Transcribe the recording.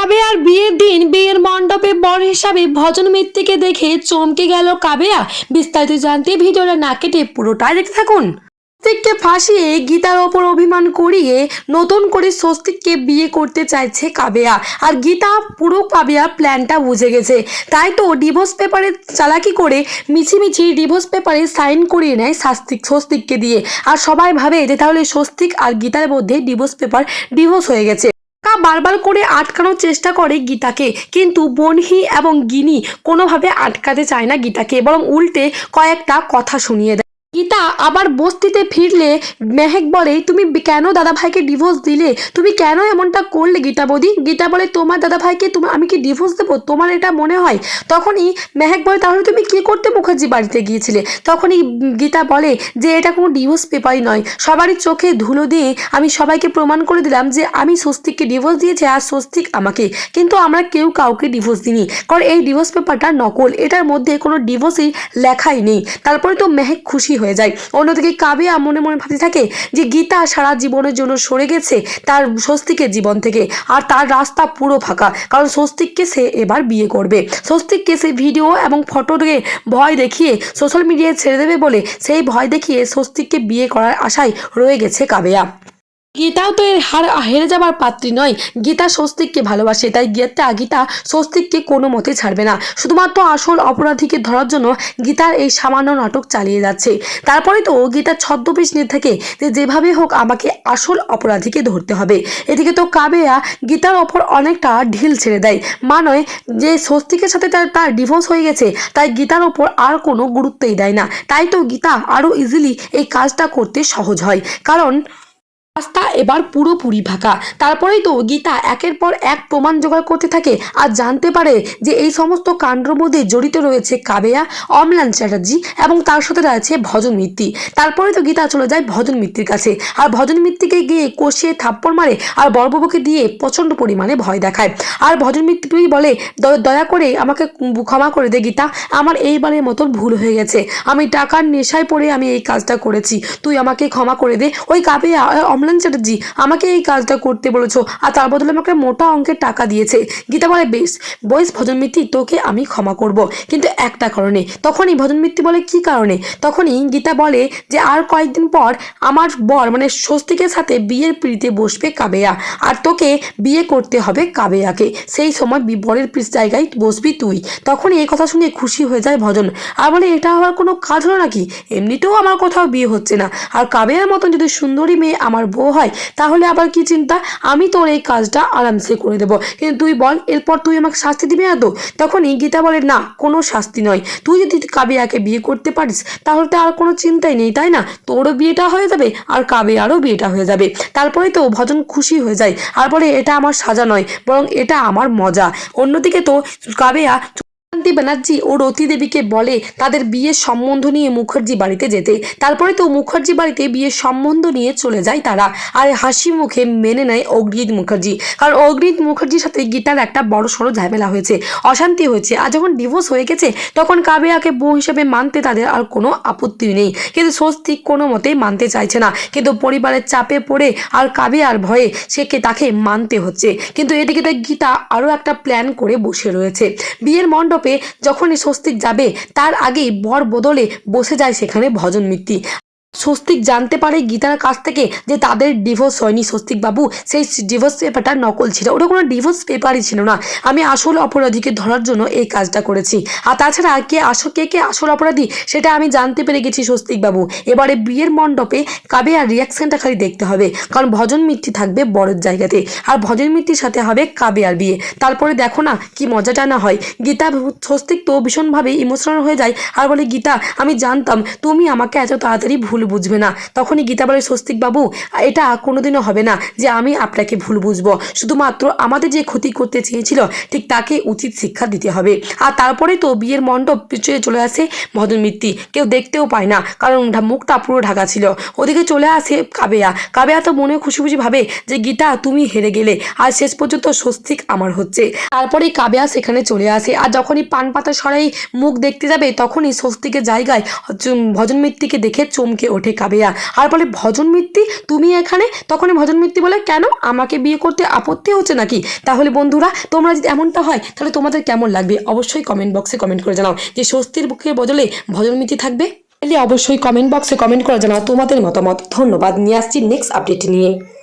কাবেয়ার বিয়ের দিন, বিয়ের মণ্ডপে বর হিসাবে ভজন মিত্তিকে দেখে চমকে গেল কাবেয়া। বিস্তারিত জানতে ভিডিওটা না কেটে পুরোটাই দেখতে থাকুন। স্বস্তিককে ফাঁসিয়ে গীতার ওপর অভিমান করিয়ে নতুন করে স্বস্তিককে বিয়ে করতে চাইছে কাবেয়া। আর গীতা, পুরো কাবেয়া প্ল্যানটা বুঝে গেছে। তাই তো ডিভোর্স পেপারে চালাকি করে মিছিমিছি ডিভোর্স পেপারে সাইন করিয়ে নেয় শাস্তিক স্বস্তিককে দিয়ে। আর সবাই ভাবে যে তাহলে স্বস্তিক আর গীতার মধ্যে ডিভোর্স পেপার ডিভোর্স হয়ে গেছে। কা বারবার করে আটকানোর চেষ্টা করে গীতাকে। কিন্তু বনহি এবং গিনি কোনোভাবে আটকাতে চায় না গীতাকে, বরং উল্টে কয়েকটা কথা শুনিয়ে দেয়। গীতা, আবার বস্তিতে ফিরলে মেহেক বলে, তুমি কেন দাদা ভাইকে ডিভোর্স দিলে? তুমি কেন এমনটা করলে গীতা বৌদি? গীতা বলে, তোমার দাদা ভাইকে তুমি, আমি কি ডিভোর্স দেবো? তোমার এটা মনে হয়? তখনই মেহেক বলে, তাহলে তুমি কি করতে মুখার্জি বাড়িতে গিয়েছিলে? তখনই গীতা বলে, যে এটা কোনো ডিভোর্স পেপারই নয়। সবারই চোখে ধুলো দিয়ে আমি সবাইকে প্রমাণ করে দিলাম যে আমি স্বস্তিককে ডিভোর্স দিয়েছি আর স্বস্তিক আমাকে। কিন্তু আমরা কেউ কাউকে ডিভোর্স দিইনি। কারণ এই ডিভোর্স পেপারটা নকল। এটার মধ্যে কোনো ডিভোর্সই লেখাই নেই। তারপরে তো মেহেক খুশি হয়ে যায়। অন্যদিকে কাবিয়া মনে মনে ভাবতে থাকে যে গীতা সারা জীবনের জন্য সরে গেছে তার স্বস্তিকের জীবন থেকে। আর তার রাস্তা পুরো ফাঁকা, কারণ স্বস্তিককে সে এবার বিয়ে করবে। স্বস্তিককে সে ভিডিও এবং ফটো ফটোকে ভয় দেখিয়ে সোশ্যাল মিডিয়ায় ছেড়ে দেবে বলে সেই ভয় দেখিয়ে স্বস্তিককে বিয়ে করার আশায় রয়ে গেছে কাবেয়া। গীতাও তো এর হার, হেরে যাবার পাত্রী নয়। গীতা স্বস্তিককে ভালোবাসে, তাই গীতা গীতা স্বস্তিককে কোনো মতে ছাড়বে না। শুধুমাত্র আসল অপরাধীকে ধরার জন্য গীতার এই সামান্য নাটক চালিয়ে যাচ্ছে। তারপরে তো গীতার ছদ্মবেশ নিয়ে থাকে যে যেভাবে হোক আমাকে আসল অপরাধীকে ধরতে হবে। এদিকে তো কাবেয়া গীতার ওপর অনেকটা ঢিল ছেড়ে দেয়। মানয় যে স্বস্তিকের সাথে তার তার ডিভোর্স হয়ে গেছে, তাই গীতার ওপর আর কোনো গুরুত্বই দেয় না। তাই তো গীতা আরও ইজিলি এই কাজটা করতে সহজ হয়। কারণ রাস্তা এবার পুরোপুরি ফাঁকা। তারপরেই তো গীতা একের পর এক প্রমাণ জোগাড় করতে থাকে আর জানতে পারে যে এই সমস্ত কাণ্ডর মধ্যে জড়িত রয়েছে কাবেয়া, অমলান চ্যাটার্জি এবং তার সাথে রয়েছে ভজন মিত্তি। তারপরে তো গীতা চলে যায় ভজন মিত্তির কাছে আর ভজন মিত্তিকে গিয়ে কষিয়ে থাপ্পড় মারে আর বড়বাবুকে দিয়ে প্রচণ্ড পরিমাণে ভয় দেখায়। আর ভজন মিত্তি বলে দয়া করে আমাকে ক্ষমা করে দে গীতা, আমার এইবারের মতন ভুল হয়ে গেছে। আমি টাকার নেশায় পড়ে আমি এই কাজটা করেছি। তুই আমাকে ক্ষমা করে দে। ওই কাবেয়া, অমলান চ্যাটার্জি, আমাকে এই কাজটা করতে বলেছ আর তার বদলে আমাকে মোটা অঙ্কের টাকা দিয়েছে। গীতা বলে, বেশ, বয়স ভজন মিত্তি, তোকে আমি ক্ষমা করব। কিন্তু একটা কারণে, তখনই ভজন মিত্তি বলে, কি কারণে? তখনই গীতা বলে যে, আর কয়েকদিন পর আমার বর মানে স্বস্তিকের সাথে বিয়ের পিড়িতে বসবে কাবেয়া, আর তোকে বিয়ে করতে হবে কাবেয়াকে। সেই সময় বরের পিস জায়গায় বসবি তুই। তখনই এই কথা শুনে খুশি হয়ে যায় ভজন। আর বলে, এটা আমার কোনো কাজ হলো নাকি? এমনিতেও আমার কোথাও বিয়ে হচ্ছে না। আর কাবেয়ার মতন যদি সুন্দরী মেয়ে আমার বউ হয়, তাহলে আবার কি চিন্তা? আমি তোর এই কাজটা আরামসে করে দেবো। কিন্তু তুই বল, এরপর তুই আমাকে শাস্তি দিবি না তো? তখনই গীতা বলে, না, কোনো শাস্তি নয়। তুই যদি কাবিয়াকে বিয়ে করতে পারিস, তাহলে তো আর কোনো চিন্তাই নেই, তাই না? তোরও বিয়েটা হয়ে যাবে, আর কাবিয়ারও বিয়েটা হয়ে যাবে। তারপরে তো ভজন খুশি হয়ে যায়। আর বলে, এটা আমার সাজা নয়, বরং এটা আমার মজা। অন্যদিকে তো কাবেয়া শান্তি ব্যানার্জি ও রতি দেবীকে বলে তাদের বিয়ের সম্বন্ধ নিয়ে মুখার্জি বাড়িতে যেতে। তারপরে তো মুখার্জি বাড়িতে বিয়ের সম্বন্ধ নিয়ে চলে যায় তারা। আর হাসি মুখে মেনে নেয় অগ্রিত মুখার্জি। কারণ অগ্রিত মুখার্জির সাথে গীতার একটা বড় সড়ো ঝামেলা হয়েছে। অশান্তি হয়েছে। আর যখন ডিভোর্স হয়ে গেছে, তখন কাবেয়াকে বউ হিসেবে মানতে তাদের আর কোনো আপত্তি নেই। কিন্তু স্বস্তিক কোনো মতেই মানতে চাইছে না। কিন্তু পরিবারের চাপে পড়ে আর কাবেয়ার ভয়ে সেকে তাকে মানতে হচ্ছে। কিন্তু এদিকে গীতা আরও একটা প্ল্যান করে বসে রয়েছে। বিয়ের মণ্ডপে যখনই স্বস্তিক যাবে তার আগেই বর বদলে বসে যায় সেখানে ভজন মিত্তি। স্বস্তিক জানতে পারে গীতার কাছ থেকে যে তাদের ডিভোর্স হয়নি স্বস্তিক বাবু। সেই ডিভোর্স পেপারটা নকল ছিল। ওটা কোনো ডিভোর্স পেপারই ছিল না। আমি আসল অপরাধীকে ধরার জন্য এই কাজটা করেছি। আর তাছাড়া কে আসল কে কে আসল অপরাধী, সেটা আমি জানতে পেরে গেছি স্বস্তিক বাবু। এবারে বিয়ের মণ্ডপে কাবে আর রিয়াকশনটা খালি দেখতে হবে? কারণ ভজন মিত্তি থাকবে বড়ের জায়গাতে। আর ভজন মিত্তির সাথে হবে কাবে আর বিয়ে। তারপরে দেখো না কি মজাটা না হয়। গীতা স্বস্তিক তো ভীষণভাবে ইমোশনাল হয়ে যায়। আর বলে, গীতা, আমি জানতাম তুমি আমাকে এত তাড়াতাড়ি ভুল বুঝবে না। তখনই গীতা বলে, স্বস্তিক বাবু, এটা কোনোদিনও হবে না যে আমি আপনাকে ভুল বুঝব। শুধুমাত্র আমাদের যে ক্ষতি করতে চেয়েছিল, ঠিক তাকে উচিত শিক্ষা দিতে হবে। আর তারপরে তো বিয়ের মণ্ডপ পিছিয়ে চলে আসে ভজন মিত্তি। কেউ দেখতেও পায় না, কারণ মুখটা পুরো ঢাকা ছিল। ওদিকে চলে আসে কাবেয়া। কাবেয়া তো মনে খুশি খুশি ভাবে যে, গীতা, তুমি হেরে গেলে। আর শেষ পর্যন্ত স্বস্তিক আমার হচ্ছে। তারপরে কাবেয়া সেখানে চলে আসে। আর যখনই পান পাতা সরাই মুখ দেখতে যাবে, তখনই স্বস্তিকের জায়গায় ভজন মিত্তিকে দেখে চমকে ওঠে কাবেয়া। আর বলে, ভজন মিত্তি তুমি এখানে? তখনই ভজন মিত্তি বলে, কেন? আমাকে বিয়ে করতে আপত্তি হচ্ছে নাকি? তাহলে বন্ধুরা, তোমরা যদি এমনটা হয়, তাহলে তোমাদের কেমন লাগবে? অবশ্যই কমেন্ট বক্সে কমেন্ট করে জানাও। যে স্বস্তির বুকে বদলে ভজন মিত্তি থাকবে, তাহলে অবশ্যই কমেন্ট বক্সে কমেন্ট করে জানাও তোমাদের মতামত। ধন্যবাদ। নিয়ে আসছি নেক্সট আপডেট নিয়ে।